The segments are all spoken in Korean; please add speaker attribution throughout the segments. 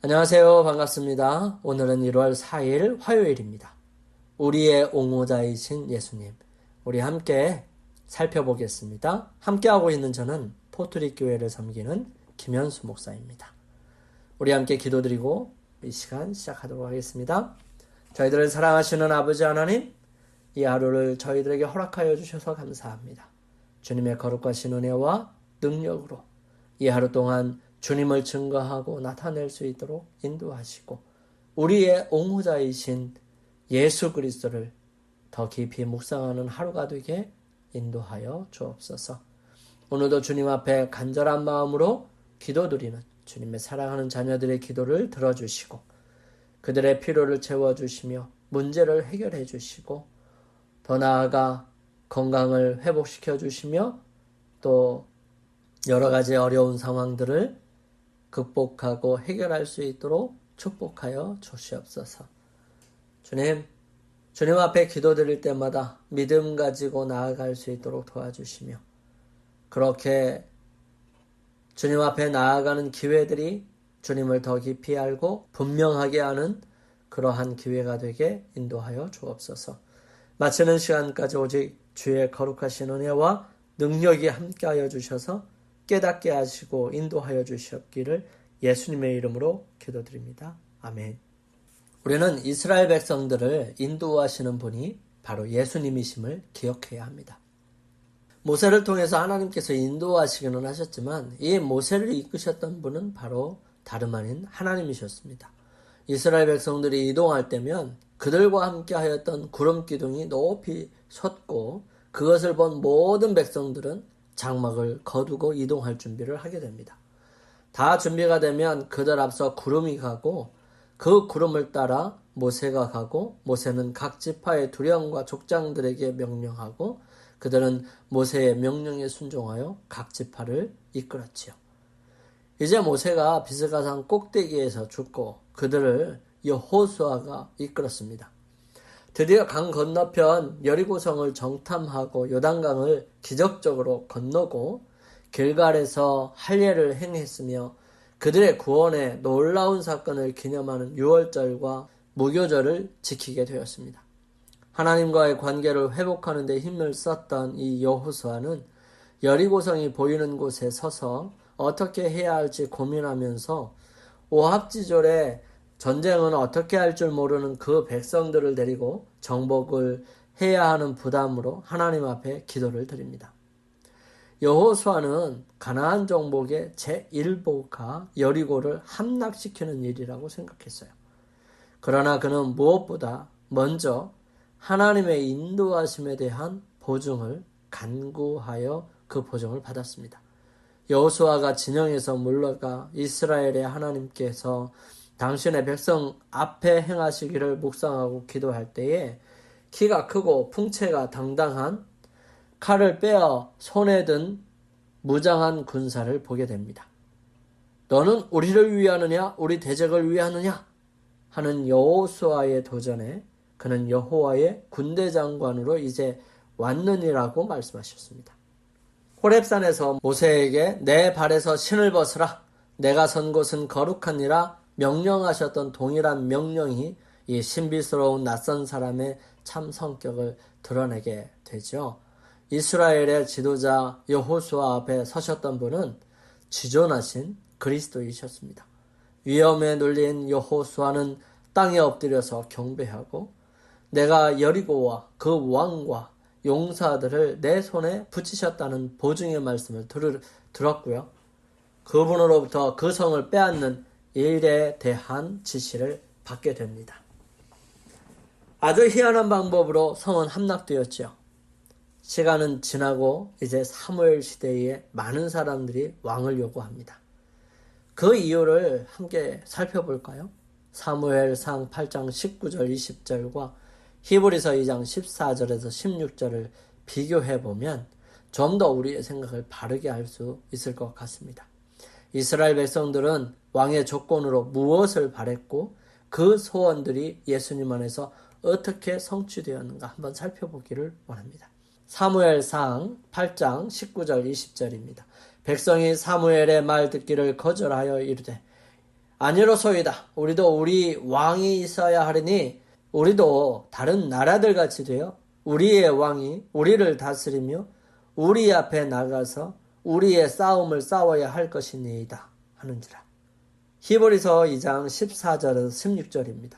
Speaker 1: 안녕하세요. 반갑습니다. 오늘은 1월 4일 화요일입니다. 우리의 옹호자이신 예수님. 우리 함께 살펴보겠습니다. 함께하고 있는 저는 포트리 교회를 섬기는 김현수 목사입니다. 우리 함께 기도드리고 이 시간 시작하도록 하겠습니다. 저희들을 사랑하시는 아버지 하나님, 이 하루를 저희들에게 허락하여 주셔서 감사합니다. 주님의 거룩하신 은혜와 능력으로 이 하루 동안 주님을 증거하고 나타낼 수 있도록 인도하시고 우리의 옹호자이신 예수 그리스도를 더 깊이 묵상하는 하루가 되게 인도하여 주옵소서. 오늘도 주님 앞에 간절한 마음으로 기도드리는 주님의 사랑하는 자녀들의 기도를 들어주시고 그들의 필요를 채워주시며 문제를 해결해 주시고 더 나아가 건강을 회복시켜 주시며 또 여러 가지 어려운 상황들을 극복하고 해결할 수 있도록 축복하여 주시옵소서. 주님, 주님 앞에 기도드릴 때마다 믿음 가지고 나아갈 수 있도록 도와주시며, 그렇게 주님 앞에 나아가는 기회들이 주님을 더 깊이 알고 분명하게 하는 그러한 기회가 되게 인도하여 주옵소서. 마치는 시간까지 오직 주의 거룩하신 은혜와 능력이 함께하여 주셔서 깨닫게 하시고 인도하여 주셨기를 예수님의 이름으로 기도드립니다. 아멘. 우리는 이스라엘 백성들을 인도하시는 분이 바로 예수님이심을 기억해야 합니다. 모세를 통해서 하나님께서 인도하시기는 하셨지만 이 모세를 이끄셨던 분은 바로 다름 아닌 하나님이셨습니다. 이스라엘 백성들이 이동할 때면 그들과 함께 하였던 구름 기둥이 높이 섰고 그것을 본 모든 백성들은 장막을 거두고 이동할 준비를 하게 됩니다. 다 준비가 되면 그들 앞서 구름이 가고 그 구름을 따라 모세가 가고 모세는 각 지파의 두령과 족장들에게 명령하고 그들은 모세의 명령에 순종하여 각 지파를 이끌었지요. 이제 모세가 비스가산 꼭대기에서 죽고 그들을 여호수아가 이끌었습니다. 드디어 강 건너편 여리고성을 정탐하고 요단강을 기적적으로 건너고 길갈에서 할례를 행했으며 그들의 구원에 놀라운 사건을 기념하는 유월절과 무교절을 지키게 되었습니다. 하나님과의 관계를 회복하는 데 힘을 썼던 이 여호수아는 여리고성이 보이는 곳에 서서 어떻게 해야 할지 고민하면서 오합지졸에 전쟁은 어떻게 할 줄 모르는 그 백성들을 데리고 정복을 해야 하는 부담으로 하나님 앞에 기도를 드립니다. 여호수아는 가나안 정복의 제1보가 여리고를 함락시키는 일이라고 생각했어요. 그러나 그는 무엇보다 먼저 하나님의 인도하심에 대한 보증을 간구하여 그 보증을 받았습니다. 여호수아가 진영에서 물러가 이스라엘의 하나님께서 당신의 백성 앞에 행하시기를 묵상하고 기도할 때에 키가 크고 풍채가 당당한 칼을 빼어 손에 든 무장한 군사를 보게 됩니다. 너는 우리를 위하느냐 우리 대적을 위하느냐 하는 여호수아의 도전에 그는 여호와의 군대 장관으로 이제 왔느니라고 말씀하셨습니다. 호렙산에서 모세에게 내 발에서 신을 벗으라 내가 선 곳은 거룩하니라 명령하셨던 동일한 명령이 이 신비스러운 낯선 사람의 참 성격을 드러내게 되죠. 이스라엘의 지도자 여호수아 앞에 서셨던 분은 지존하신 그리스도이셨습니다. 위험에 눌린 여호수아는 땅에 엎드려서 경배하고 내가 여리고와 그 왕과 용사들을 내 손에 붙이셨다는 보증의 말씀을 들, 들었고요. 그분으로부터 그 성을 빼앗는 일에 대한 지시를 받게 됩니다. 아주 희한한 방법으로 성은 함락되었지요. 시간은 지나고 이제 사무엘 시대에 많은 사람들이 왕을 요구합니다. 그 이유를 함께 살펴볼까요? 사무엘상 8장 19절 20절과 히브리서 2장 14절에서 16절을 비교해 보면 좀 더 우리의 생각을 바르게 할 수 있을 것 같습니다. 이스라엘 백성들은 왕의 조건으로 무엇을 바랬고 그 소원들이 예수님 안에서 어떻게 성취되었는가 한번 살펴보기를 원합니다. 사무엘상 8장 19절 20절입니다. 백성이 사무엘의 말 듣기를 거절하여 이르되 아니로소이다. 우리도 우리 왕이 있어야 하리니 우리도 다른 나라들 같이 되어 우리의 왕이 우리를 다스리며 우리 앞에 나가서 우리의 싸움을 싸워야 할 것이니이다. 하는지라. 히브리서 2장 14절에서 16절입니다.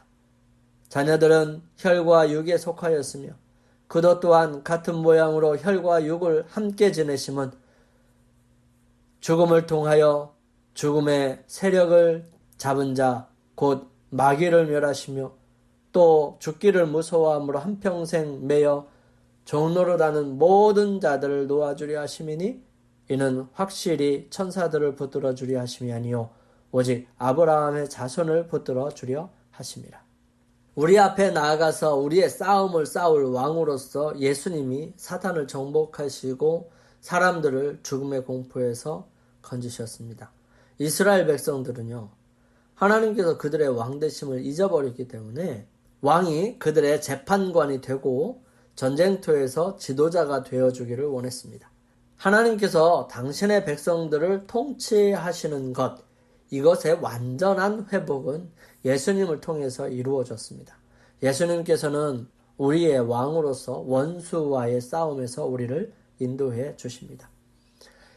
Speaker 1: 자녀들은 혈과 육에 속하였으며 그도 또한 같은 모양으로 혈과 육을 함께 지내심은 죽음을 통하여 죽음의 세력을 잡은 자, 곧 마귀를 멸하시며 또 죽기를 무서워함으로 한평생 매여 종로로 다는 모든 자들을 놓아주려 하심이니 이는 확실히 천사들을 붙들어 주려 하심이 아니요 오직 아브라함의 자손을 붙들어 주려 하심이라. 우리 앞에 나아가서 우리의 싸움을 싸울 왕으로서 예수님이 사탄을 정복하시고 사람들을 죽음의 공포에서 건지셨습니다. 이스라엘 백성들은요, 하나님께서 그들의 왕대심을 잊어버렸기 때문에 왕이 그들의 재판관이 되고 전쟁터에서 지도자가 되어주기를 원했습니다. 하나님께서 당신의 백성들을 통치하시는 것, 이것의 완전한 회복은 예수님을 통해서 이루어졌습니다. 예수님께서는 우리의 왕으로서 원수와의 싸움에서 우리를 인도해 주십니다.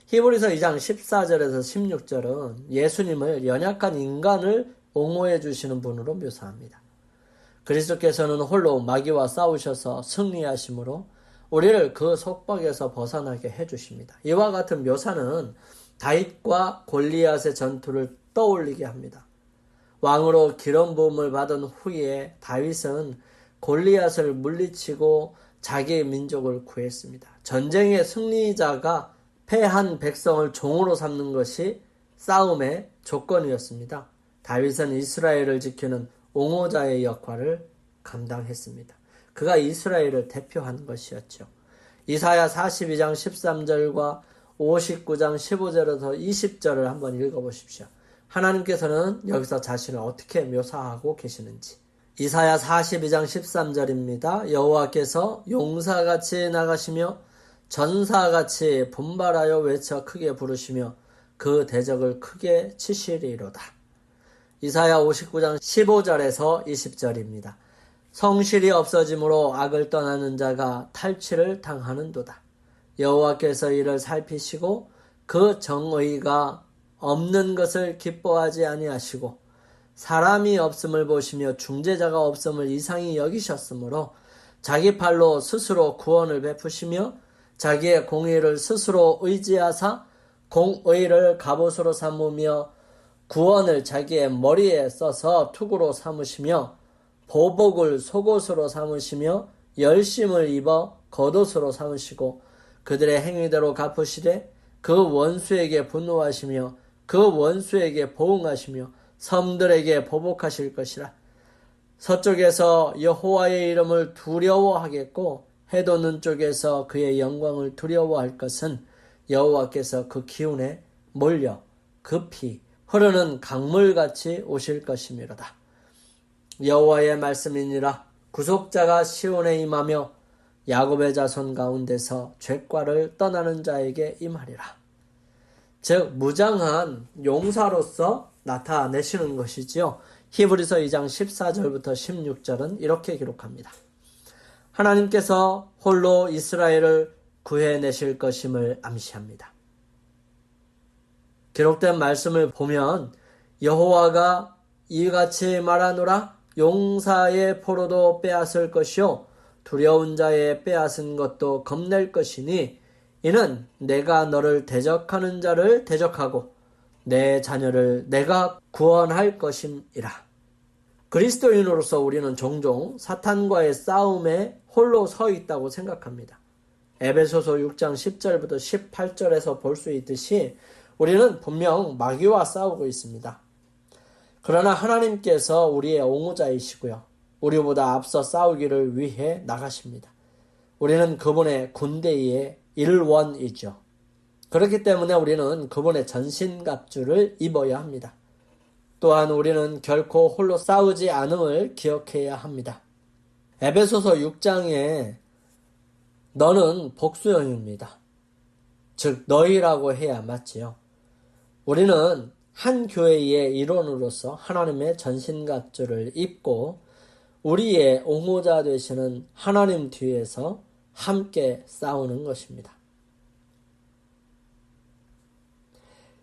Speaker 1: 히브리서 2장 14절에서 16절은 예수님을 연약한 인간을 옹호해 주시는 분으로 묘사합니다. 그리스도께서는 홀로 마귀와 싸우셔서 승리하심으로 우리를 그 속박에서 벗어나게 해 주십니다. 이와 같은 묘사는 다윗과 골리앗의 전투를 떠올리게 합니다. 왕으로 기름 부음을 받은 후에 다윗은 골리앗을 물리치고 자기의 민족을 구했습니다. 전쟁의 승리자가 패한 백성을 종으로 삼는 것이 싸움의 조건이었습니다. 다윗은 이스라엘을 지키는 옹호자의 역할을 감당했습니다. 그가 이스라엘을 대표한 것이었죠. 이사야 42장 13절과 59장 15절에서 20절을 한번 읽어보십시오. 하나님께서는 여기서 자신을 어떻게 묘사하고 계시는지. 이사야 42장 13절입니다. 여호와께서 용사같이 나가시며 전사같이 분발하여 외쳐 크게 부르시며 그 대적을 크게 치시리로다. 이사야 59장 15절에서 20절입니다. 성실이 없어짐으로 악을 떠나는 자가 탈취를 당하는도다. 여호와께서 이를 살피시고 그 정의가 없는 것을 기뻐하지 아니하시고 사람이 없음을 보시며 중재자가 없음을 이상히 여기셨으므로 자기 팔로 스스로 구원을 베푸시며 자기의 공의를 스스로 의지하사 공의를 갑옷으로 삼으며 구원을 자기의 머리에 써서 투구로 삼으시며 보복을 속옷으로 삼으시며 열심을 입어 겉옷으로 삼으시고 그들의 행위대로 갚으시되 그 원수에게 분노하시며 그 원수에게 보응하시며 섬들에게 보복하실 것이라. 서쪽에서 여호와의 이름을 두려워하겠고 해돋는 쪽에서 그의 영광을 두려워할 것은 여호와께서 그 기운에 몰려 급히 흐르는 강물같이 오실 것이미로다. 여호와의 말씀이니라 구속자가 시온에 임하며 야곱의 자손 가운데서 죄과를 떠나는 자에게 임하리라. 즉 무장한 용사로서 나타내시는 것이지요. 히브리서 2장 14절부터 16절은 이렇게 기록합니다. 하나님께서 홀로 이스라엘을 구해내실 것임을 암시합니다. 기록된 말씀을 보면 여호와가 이같이 말하노라 용사의 포로도 빼앗을 것이요 두려운 자의 빼앗은 것도 겁낼 것이니 이는 내가 너를 대적하는 자를 대적하고 내 자녀를 내가 구원할 것임이라. 그리스도인으로서 우리는 종종 사탄과의 싸움에 홀로 서 있다고 생각합니다. 에베소서 6장 10절부터 18절에서 볼 수 있듯이 우리는 분명 마귀와 싸우고 있습니다. 그러나 하나님께서 우리의 옹호자이시고요. 우리보다 앞서 싸우기를 위해 나가십니다. 우리는 그분의 군대의 일원이죠. 그렇기 때문에 우리는 그분의 전신갑주를 입어야 합니다. 또한 우리는 결코 홀로 싸우지 않음을 기억해야 합니다. 에베소서 6장에 너는 복수형입니다. 즉 너희라고 해야 맞지요. 우리는 한 교회의 일원으로서 하나님의 전신갑주를 입고 우리의 옹호자 되시는 하나님 뒤에서 함께 싸우는 것입니다.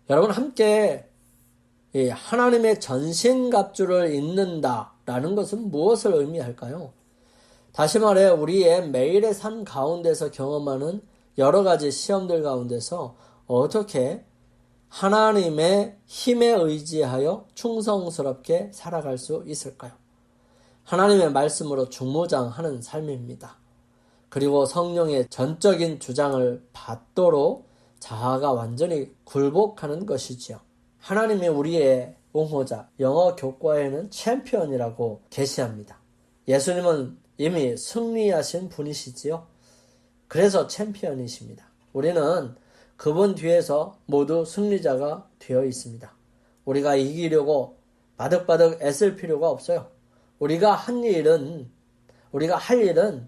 Speaker 1: 여러분 함께 하나님의 전신갑주를 입는다라는 것은 무엇을 의미할까요? 다시 말해 우리의 매일의 삶 가운데서 경험하는 여러 가지 시험들 가운데서 어떻게 하나님의 힘에 의지하여 충성스럽게 살아갈 수 있을까요? 하나님의 말씀으로 중무장하는 삶입니다. 그리고 성령의 전적인 주장을 받도록 자아가 완전히 굴복하는 것이지요. 하나님이 우리의 옹호자, 영어 교과에는 챔피언이라고 게시합니다. 예수님은 이미 승리하신 분이시지요. 그래서 챔피언이십니다. 우리는 그분 뒤에서 모두 승리자가 되어 있습니다. 우리가 이기려고 바득바득 애쓸 필요가 없어요. 우리가 한 일은, 우리가 할 일은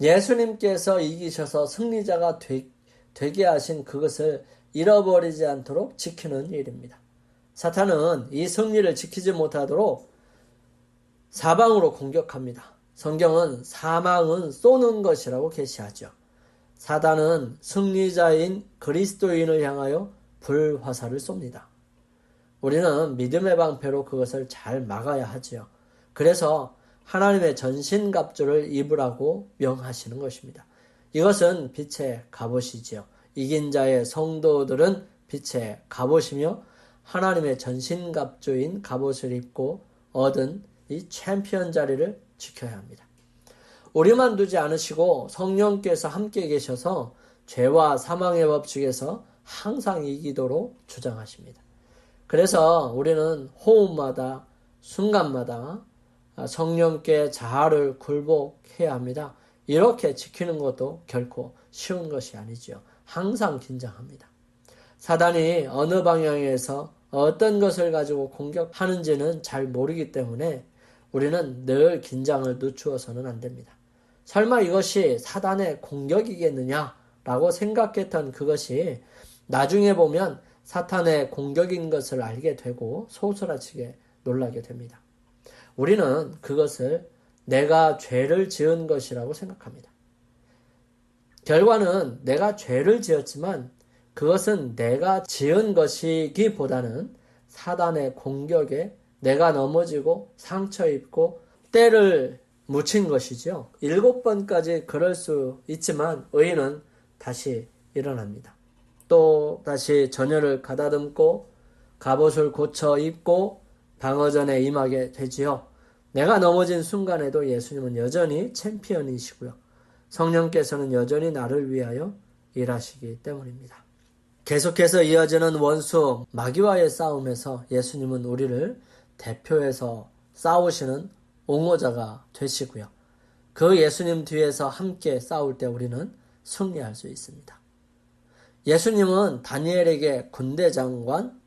Speaker 1: 예수님께서 이기셔서 승리자가 되, 되게 하신 그것을 잃어버리지 않도록 지키는 일입니다. 사탄은 이 승리를 지키지 못하도록 사방으로 공격합니다. 성경은 사망은 쏘는 것이라고 계시하죠. 사단은 승리자인 그리스도인을 향하여 불화살을 쏩니다. 우리는 믿음의 방패로 그것을 잘 막아야 하지요. 그래서 하나님의 전신갑주를 입으라고 명하시는 것입니다. 이것은 빛의 갑옷이지요. 이긴 자의 성도들은 빛의 갑옷이며 하나님의 전신갑주인 갑옷을 입고 얻은 이 챔피언 자리를 지켜야 합니다. 우리만 두지 않으시고 성령께서 함께 계셔서 죄와 사망의 법칙에서 항상 이기도록 주장하십니다. 그래서 우리는 호흡마다 순간마다 성령께 자아를 굴복해야 합니다. 이렇게 지키는 것도 결코 쉬운 것이 아니죠. 항상 긴장합니다. 사단이 어느 방향에서 어떤 것을 가지고 공격하는지는 잘 모르기 때문에 우리는 늘 긴장을 늦추어서는 안 됩니다. 설마 이것이 사단의 공격이겠느냐라고 생각했던 그것이 나중에 보면 사탄의 공격인 것을 알게 되고 소스라치게 놀라게 됩니다. 우리는 그것을 내가 죄를 지은 것이라고 생각합니다. 결과는 내가 죄를 지었지만 그것은 내가 지은 것이기보다는 사단의 공격에 내가 넘어지고 상처 입고 때를 묻힌 것이죠. 일곱 번까지 그럴 수 있지만 의인은 다시 일어납니다. 또 다시 전열을 가다듬고 갑옷을 고쳐 입고 방어전에 임하게 되지요. 내가 넘어진 순간에도 예수님은 여전히 챔피언이시고요. 성령께서는 여전히 나를 위하여 일하시기 때문입니다. 계속해서 이어지는 원수 마귀와의 싸움에서 예수님은 우리를 대표해서 싸우시는 옹호자가 되시고요. 그 예수님 뒤에서 함께 싸울 때 우리는 승리할 수 있습니다. 예수님은 다니엘에게 군대 장관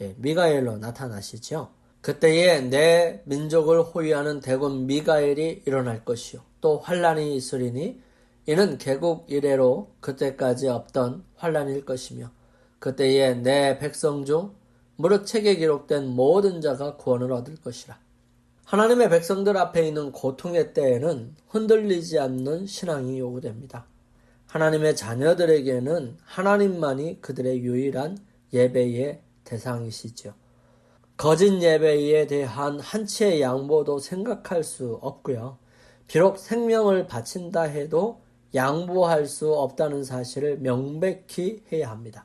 Speaker 1: 예, 미가엘로 나타나시죠. 그때에 내 민족을 호위하는 대군 미가엘이 일어날 것이요. 또 환란이 있으리니 이는 개국 이래로 그때까지 없던 환란일 것이며 그때에 내 백성 중 무릇 책에 기록된 모든 자가 구원을 얻을 것이라. 하나님의 백성들 앞에 있는 고통의 때에는 흔들리지 않는 신앙이 요구됩니다. 하나님의 자녀들에게는 하나님만이 그들의 유일한 예배의 대상이시죠. 거짓 예배에 대한 한치의 양보도 생각할 수 없고요. 비록 생명을 바친다 해도 양보할 수 없다는 사실을 명백히 해야 합니다.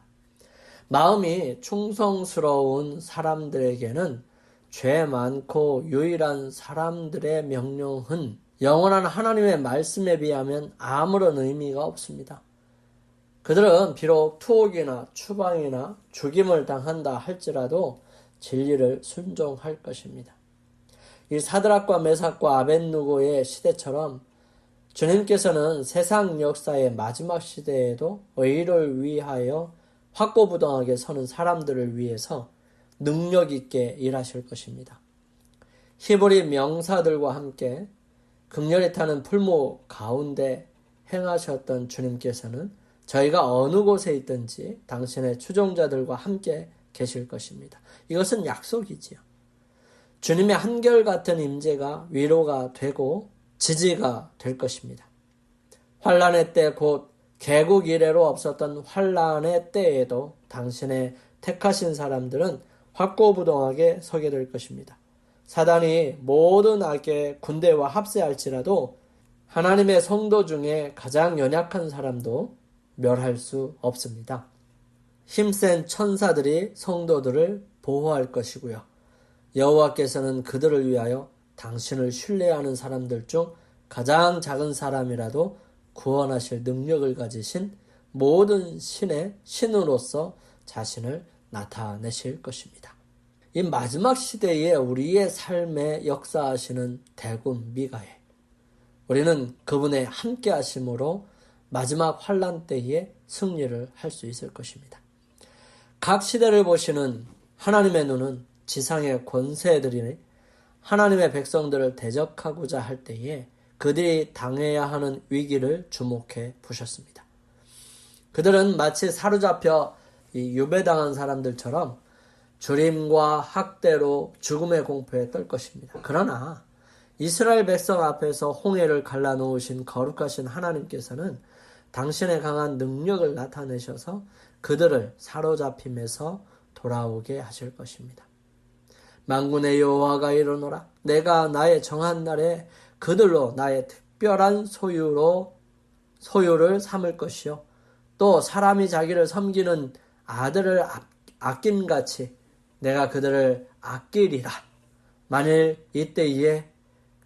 Speaker 1: 마음이 충성스러운 사람들에게는 죄 많고 유일한 사람들의 명령은 영원한 하나님의 말씀에 비하면 아무런 의미가 없습니다. 그들은 비록 투옥이나 추방이나 죽임을 당한다 할지라도 진리를 순종할 것입니다. 이 사드락과 메삭과 아벤누고의 시대처럼 주님께서는 세상 역사의 마지막 시대에도 의를 위하여 확고부동하게 서는 사람들을 위해서 능력 있게 일하실 것입니다. 히브리 명사들과 함께 극렬히 타는 풀모 가운데 행하셨던 주님께서는 저희가 어느 곳에 있든지 당신의 추종자들과 함께 계실 것입니다. 이것은 약속이지요. 주님의 한결같은 임재가 위로가 되고 지지가 될 것입니다. 환란의 때 곧 개국 이래로 없었던 환란의 때에도 당신의 택하신 사람들은 확고부동하게 서게 될 것입니다. 사단이 모든 악의 군대와 합세할지라도 하나님의 성도 중에 가장 연약한 사람도 멸할 수 없습니다. 힘센 천사들이 성도들을 보호할 것이고요. 여호와께서는 그들을 위하여 당신을 신뢰하는 사람들 중 가장 작은 사람이라도 구원하실 능력을 가지신 모든 신의 신으로서 자신을 나타내실 것입니다. 이 마지막 시대에 우리의 삶에 역사하시는 대군 미가엘. 우리는 그분의 함께 하심으로 마지막 환란 때에 승리를 할 수 있을 것입니다. 각 시대를 보시는 하나님의 눈은 지상의 권세들이 하나님의 백성들을 대적하고자 할 때에 그들이 당해야 하는 위기를 주목해 보셨습니다. 그들은 마치 사로잡혀 유배당한 사람들처럼 주림과 학대로 죽음의 공포에 떨 것입니다. 그러나 이스라엘 백성 앞에서 홍해를 갈라놓으신 거룩하신 하나님께서는 당신의 강한 능력을 나타내셔서 그들을 사로잡힘에서 돌아오게 하실 것입니다. 만군의 여호와가 이르노라 내가 나의 정한 날에 그들로 나의 특별한 소유로 소유를 삼을 것이요 또 사람이 자기를 섬기는 아들을 아낌같이 내가 그들을 아끼리라 만일 이때에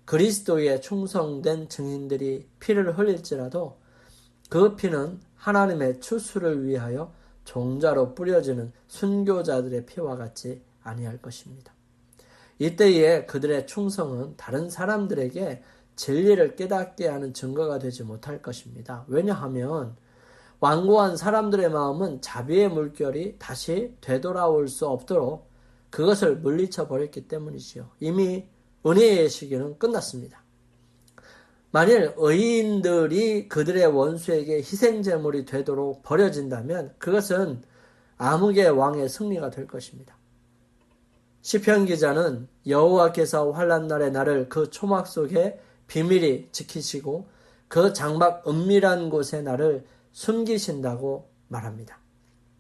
Speaker 1: 그리스도에 충성된 증인들이 피를 흘릴지라도 그 피는 하나님의 추수를 위하여 종자로 뿌려지는 순교자들의 피와 같지 아니할 것입니다. 이때에 그들의 충성은 다른 사람들에게 진리를 깨닫게 하는 증거가 되지 못할 것입니다. 왜냐하면 완고한 사람들의 마음은 자비의 물결이 다시 되돌아올 수 없도록 그것을 물리쳐 버렸기 때문이지요. 이미 은혜의 시기는 끝났습니다. 만일 의인들이 그들의 원수에게 희생제물이 되도록 버려진다면 그것은 암흑의 왕의 승리가 될 것입니다. 시편 기자는 여호와께서 환란 날의 나를 그 초막 속에 비밀히 지키시고 그 장막 은밀한 곳에 나를 숨기신다고 말합니다.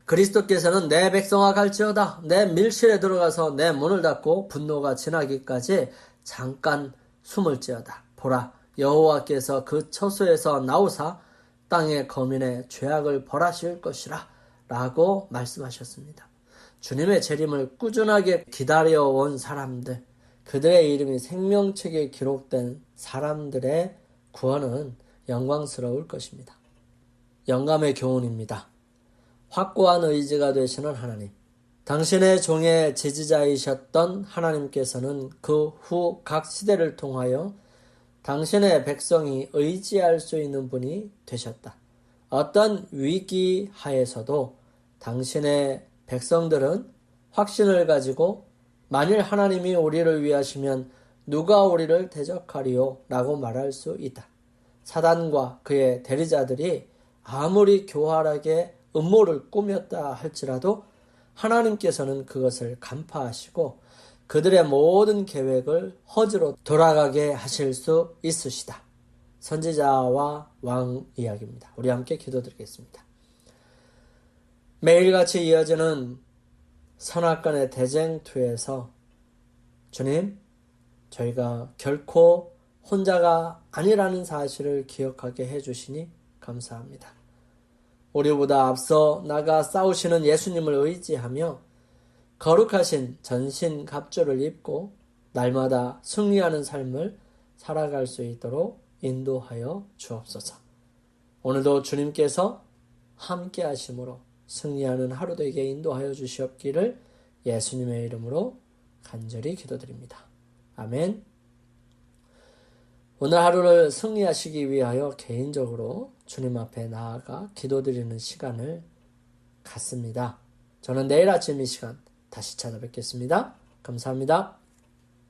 Speaker 1: 그리스도께서는 내 백성아 갈지어다 내 밀실에 들어가서 내 문을 닫고 분노가 지나기까지 잠깐 숨을지어다 보라 여호와께서 그 처소에서 나오사 땅의 거민의 죄악을 벌하실 것이라 라고 말씀하셨습니다. 주님의 재림을 꾸준하게 기다려온 사람들, 그들의 이름이 생명책에 기록된 사람들의 구원은 영광스러울 것입니다. 영감의 교훈입니다. 확고한 의지가 되시는 하나님. 당신의 종의 지지자이셨던 하나님께서는 그 후 각 시대를 통하여 당신의 백성이 의지할 수 있는 분이 되셨다. 어떤 위기 하에서도 당신의 백성들은 확신을 가지고 만일 하나님이 우리를 위하시면 누가 우리를 대적하리요? 라고 말할 수 있다. 사단과 그의 대리자들이 아무리 교활하게 음모를 꾸몄다 할지라도 하나님께서는 그것을 간파하시고 그들의 모든 계획을 허지로 돌아가게 하실 수 있으시다. 선지자와 왕 이야기입니다. 우리 함께 기도드리겠습니다. 매일같이 이어지는 선악간의 대쟁투에서 주님, 저희가 결코 혼자가 아니라는 사실을 기억하게 해주시니 감사합니다. 우리보다 앞서 나가 싸우시는 예수님을 의지하며 거룩하신 전신 갑주를 입고 날마다 승리하는 삶을 살아갈 수 있도록 인도하여 주옵소서. 오늘도 주님께서 함께 하심으로 승리하는 하루 되게 인도하여 주시옵기를 예수님의 이름으로 간절히 기도드립니다. 아멘. 오늘 하루를 승리하시기 위하여 개인적으로 주님 앞에 나아가 기도드리는 시간을 갖습니다. 저는 내일 아침 이 시간 다시 찾아뵙겠습니다. 감사합니다.